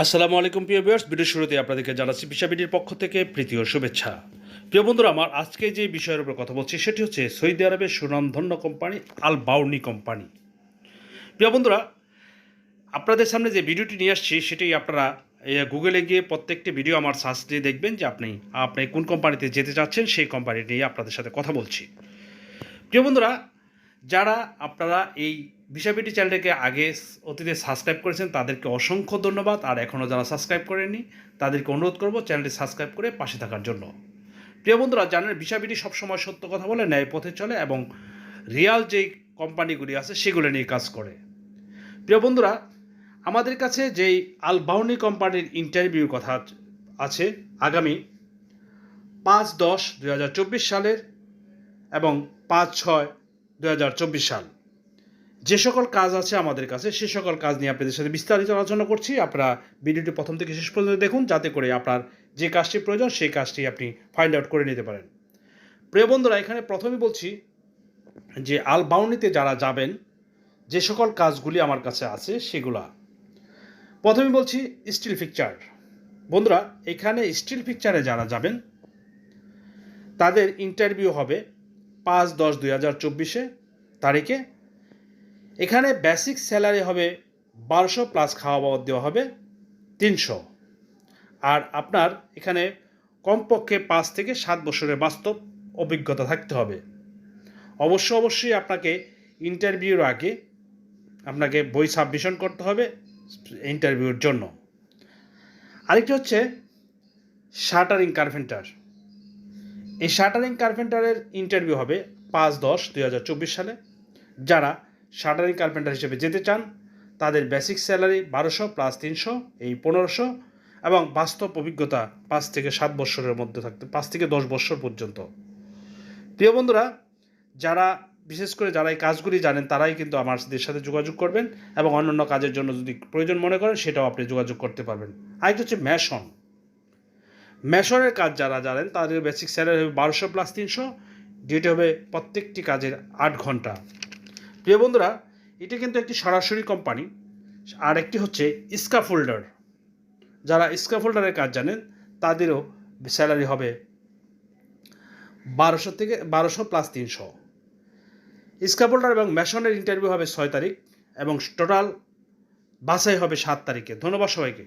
আসসালামু আলাইকুম, প্রিয় ভিউয়ার্স ভিডিও শুরুতে আপনাদেরকে জানাচ্ছি বিশাবিডির পক্ষ থেকে প্রীতি ও শুভেচ্ছা। প্রিয় বন্ধুরা, আমার আজকে যে বিষয়ের উপর কথা বলছি, সেটি হচ্ছে সৌদি আরবের সুনামধন্য কোম্পানি আল বাউনি কোম্পানি। প্রিয় বন্ধুরা, আপনাদের সামনে যে ভিডিওটি নিয়ে আসছি, সেটি আপনারা গুগলে গিয়ে প্রত্যেকটি ভিডিও আমার সার্চ দিয়ে দেখবেন যে আপনি আপনি কোন কোম্পানিতে যেতে চাচ্ছেন, সেই কোম্পানি নিয়ে আপনাদের সাথে কথা বলছি। প্রিয় বন্ধুরা, যারা আপনারা এই বিষয়পিটি চ্যানেলটাকে আগে অতীতে সাবস্ক্রাইব করেছেন, তাদেরকে অসংখ্য ধন্যবাদ। আর এখনও যারা সাবস্ক্রাইব করেননি, তাদেরকে অনুরোধ করব চ্যানেলটি সাবস্ক্রাইব করে পাশে থাকার জন্য। প্রিয় বন্ধুরা, জানেন বিষয়পিটি সবসময় সত্য কথা বলে, ন্যায় পথে চলে এবং রিয়াল যেই কোম্পানিগুলি আছে, সেগুলো নিয়ে কাজ করে। প্রিয় বন্ধুরা, আমাদের কাছে যেই আলবাউনি কোম্পানির ইন্টারভিউর কথা আছে আগামী পাঁচ দশ দুই সালের এবং পাঁচ ছয় দু সাল। যে সকল কাজ আছে আমাদের কাছে, সে সকল কাজ নিয়ে আপনাদের সাথে বিস্তারিত আলোচনা করছি। আপনারা ভিডিওটি প্রথম থেকে শেষ পর্যন্ত দেখুন, যাতে করে আপনার যে কাজটি প্রয়োজন, সেই কাজটি আপনি ফাইন্ড আউট করে নিতে পারেন। প্রিয় বন্ধুরা, এখানে প্রথমেই বলছি যে আল বাউনিতে যারা যাবেন, যে সকল কাজগুলি আমার কাছে আছে, সেগুলা। প্রথমে বলছি স্টিল পিকচার বন্ধুরা, এখানে স্টিল পিকচারে যারা যাবেন, তাদের ইন্টারভিউ হবে পাঁচ দশ দুই হাজার চব্বিশে তারিখে। এখানে বেসিক স্যালারি হবে বারোশো প্লাস খাওয়া বাওয়া দেওয়া হবে তিনশো। আর আপনার এখানে কমপক্ষে পাঁচ থেকে সাত বছরের বাস্তব অভিজ্ঞতা থাকতে হবে। অবশ্য অবশ্যই আপনাকে ইন্টারভিউর আগে আপনাকে বই সাবমিশন করতে হবে ইন্টারভিউর জন্য। আরেকটি হচ্ছে শাটারিং কার্পেন্টার এই শাটারিং কার্পেন্টারের ইন্টারভিউ হবে পাঁচ দশ দুই সালে। যারা শাটারিং কার্পেন্টার হিসেবে যেতে চান, তাদের বেসিক স্যালারি বারোশো প্লাস তিনশো, এই পনেরোশো, এবং বাস্তব অভিজ্ঞতা পাঁচ থেকে সাত বছরের মধ্যে থাকতে পাঁচ থেকে দশ বছর পর্যন্ত। প্রিয় বন্ধুরা, যারা, বিশেষ করে যারা এই কাজগুলি জানেন, তারাই কিন্তু আমাদের সাথে যোগাযোগ করবেন, এবং অন্যান্য কাজের জন্য যদি প্রয়োজন মনে করেন, সেটাও আপনি যোগাযোগ করতে পারবেন। আরেকটা হচ্ছে ম্যাশন ম্যাশনের কাজ যারা জানেন, তাদের বেসিক স্যালারি হবে বারোশো প্লাস তিনশো, ডিউটি হবে প্রত্যেকটি কাজের আট ঘণ্টা। প্রিয় বন্ধুরা, এটা কিন্তু একটি সরাসরি কোম্পানি আর একটি হচ্ছে স্কাফোল্ডার যারা স্কাফোল্ডারের কাজ জানেন, তাদেরও স্যালারি হবে বারোশো থেকে বারোশো প্লাস তিনশো। স্কাফোল্ডার এবং মেশনের ইন্টারভিউ হবে ছয় তারিখ এবং টোটাল বাছাই হবে সাত তারিখে। ধন্যবাদ সবাইকে।